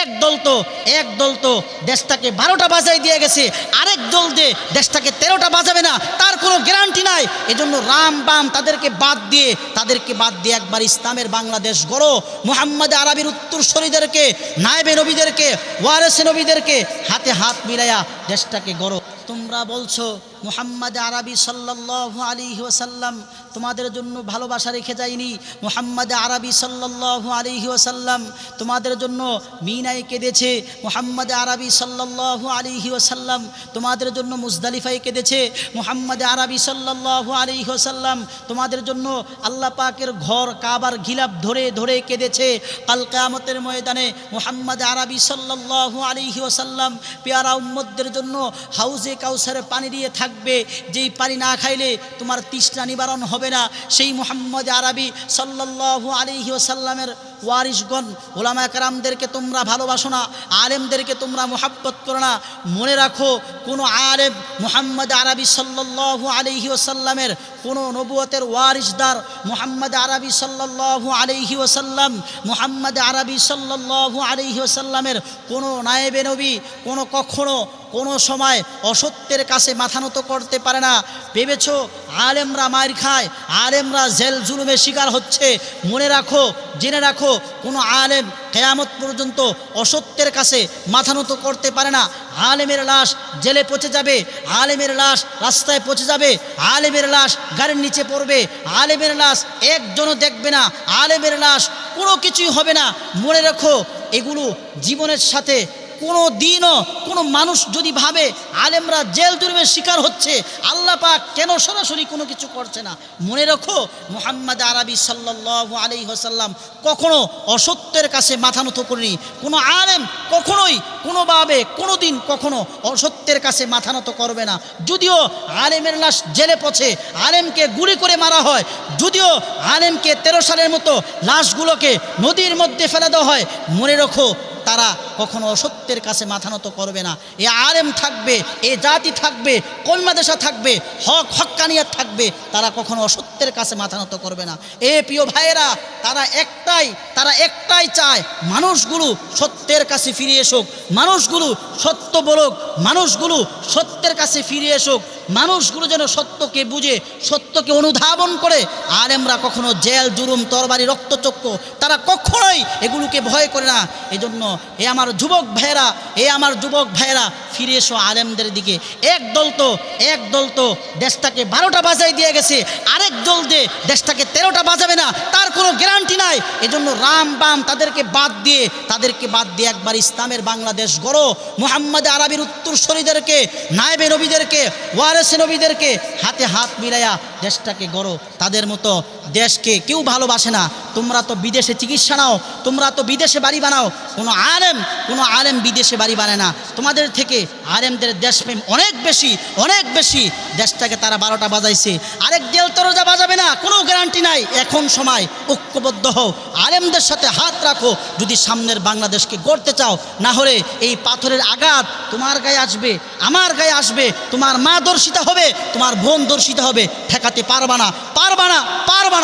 এক দল তো, এক দল তো দেশটাকে বারোটা বাজাই দিয়ে গেছে। আরেক দল যে দেশটাকে তেরোটা বাজাবে না, তার কোনো গ্যারান্টি নাই। এজন্য রাম বাম তাদেরকে বাদ দিয়ে, তাদেরকে বাদ দিয়ে একবার ইসলামের বাংলাদেশ গড়ো। মোহাম্মদ আরবির উত্তরসরীদেরকে নায়েবে নবীদেরকে, ওয়ারেসে নবীদেরকে হাতে হাত মিলাইয়া দেশটাকে গড়ো। তোমরা বলছো মোহাম্মদ আরবি সাল্লাহ আলী ওসাল্লাম তোমাদের জন্য ভালোবাসা রেখে যায়নি মোহাম্মদ আরবি সাল্লাহ আলী ওসাল্লাম তোমাদের জন্য মিনায় কেঁদেছে। মোহাম্মদ আরবি সাল্লাহ আলী ওসাল্লাম তোমাদের জন্য মুজদালিফায় কেঁদেছে। মোহাম্মদ আরবি সাল্লাহ আলী ওসাল্লাম তোমাদের জন্য আল্লাহ পাকের ঘর কাবার ঘিলাপ ধরে ধরে কেঁদেছে। কাল কেয়ামতের ময়দানে মোহাম্মদ আরবি সাল্লাহ আলী ওসাল্লাম পেয়ারা উম্মদদের জন্য হাউজে কাউসারে পানি দিয়ে থাকবে, যেই পানি না খাইলে তোমার তৃষ্ণা নিবারণ হবে না। সেই মোহাম্মদ আরবি সাল্লাহ আলিহি ওসাল্লামের ওয়ারিশগণ, ওলামা কারামদেরকে তোমরা ভালোবাসো না, আলেমদেরকে তোমরা মোহাব্বত করো না। মনে রাখো, কোনো আলেম মোহাম্মদ আরবি সাল্লাহ আলিহি ওসাল্লামের কোনো নবুয়তের ওয়ারিশদার মোহাম্মদ আরবি সাল্লাহ আলিহি ওসাল্লাম মোহাম্মদ আরবি সাল্লাহ আলিহি ওসাল্লামের কোনো নায়েবে নবী, কোনো কখনো কোনো সময় অসত্যের কাছে মাথা নত করতে পারে না। ভেবেছ আলেমরা মায়ের খায়, আলেমরা জেল জুলুমের শিকার হচ্ছে। মনে রাখো, জেনে রাখো, কোনো আলেম কেয়ামত পর্যন্ত অসত্যের কাছে মাথা নত করতে পারে না। আলেমের লাশ জেলে পচে যাবে, আলেমের লাশ রাস্তায় পচে যাবে, আলেমের লাশ গাড়ির নিচে পড়বে, আলেমের লাশ একজনও দেখবে না, আলেমের লাশ কোনো কিছুই হবে না। মনে রাখো, এগুলো জীবনের সাথে কোনো দিনও কোনো মানুষ যদি ভাবে আলেমরা জেল জুলুমের শিকার হচ্ছে, আল্লাহ পাক কেন সরাসরি কোনো কিছু করছে না? মনে রাখো, মোহাম্মদ আরবি সাল্লাহ আলী হোসাল্লাম কখনো অসত্যের কাছে মাথা নত করেনি। কোনো আলেম কখনোই কোনোভাবে কোনো দিন কখনো অসত্যের কাছে মাথা নত করবে না। যদিও আলেমের লাশ জেলে পছে আলেমকে গুলি করে মারা হয়, যদিও আলেমকে তেরো সালের মতো লাশগুলোকে নদীর মধ্যে ফেলে দেওয়া হয়, মনে রাখো তারা কখনো অসত্যের কাছে মাথা নত করবে না। এ আলেম থাকবে, এ জাতি থাকবে কলমাদেশা থাকবে, হক হক্কানিয়াত থাকবে, তারা কখনো অসত্যের কাছে মাথা নত করবে না। এ প্রিয় ভাইয়েরা, তারা একটাই তারা একটাই চায়, মানুষগুলো সত্যের কাছে ফিরে এসুক, মানুষগুলো সত্য বলুক, মানুষগুলো সত্যের কাছে ফিরে এসুক, মানুষগুলো যেন সত্যকে বুঝে, সত্যকে অনুধাবন করে। আলেমরা কখনো জেল জুরুম তরবারি রক্তচক্র তারা কখনোই এগুলোকে ভয় করে না। এজন্য এ আমার যুবক ভাইরা এ আমার যুবক ভাইয়েরা ফিরে এসো আলেমদের দিকে। এক দল তো, এক দল তো দেশটাকে বারোটা বাজাই দিয়ে গেছে। আরেক দল যে দেশটাকে তেরোটা বাজাবে না, তার কোনো গ্যারান্টি নাই। এজন্য রাম বাম তাদেরকে বাদ দিয়ে, তাদেরকে বাদ দিয়ে একবার ইসলামের বাংলাদেশ গড়ো। মোহাম্মদ আরবির উত্তর উত্তরসরীদেরকে নায়েবে নবীদেরকে, ওয়ারেসে নবীদেরকে হাতে হাত মিলাইয়া দেশটাকে গড়ো। তাদের মতো দেশকে কেউ ভালোবাসে না। তোমরা তো বিদেশে চিকিৎসা নাও, তোমরা তো বিদেশে বাড়ি বানাও। কোনো আলেম কোনো আলেম বিদেশে বাড়ি বানায় না। তোমাদের থেকে আলেমদের দেশপ্রেম অনেক বেশি অনেক বেশি। দেশটাকে তারা বারোটা বাজাইছে। আরেক দেল তরজা বাজাবে না, কোনো গ্যারান্টি নাই। এখন সময়, ঐক্যবদ্ধ হও। আলেমদের সাথে হাত রাখো। যদি সামনের বাংলাদেশকে গড়তে চাও, না হলে এই পাথরের আঘাত তোমার গায়ে আসবে, আমার গায়ে আসবে। তোমার মা দর্শিতা হবে, তোমার বোন দর্শিতা হবে। ঠেকাতে পারবা না পারবা না পারবা না।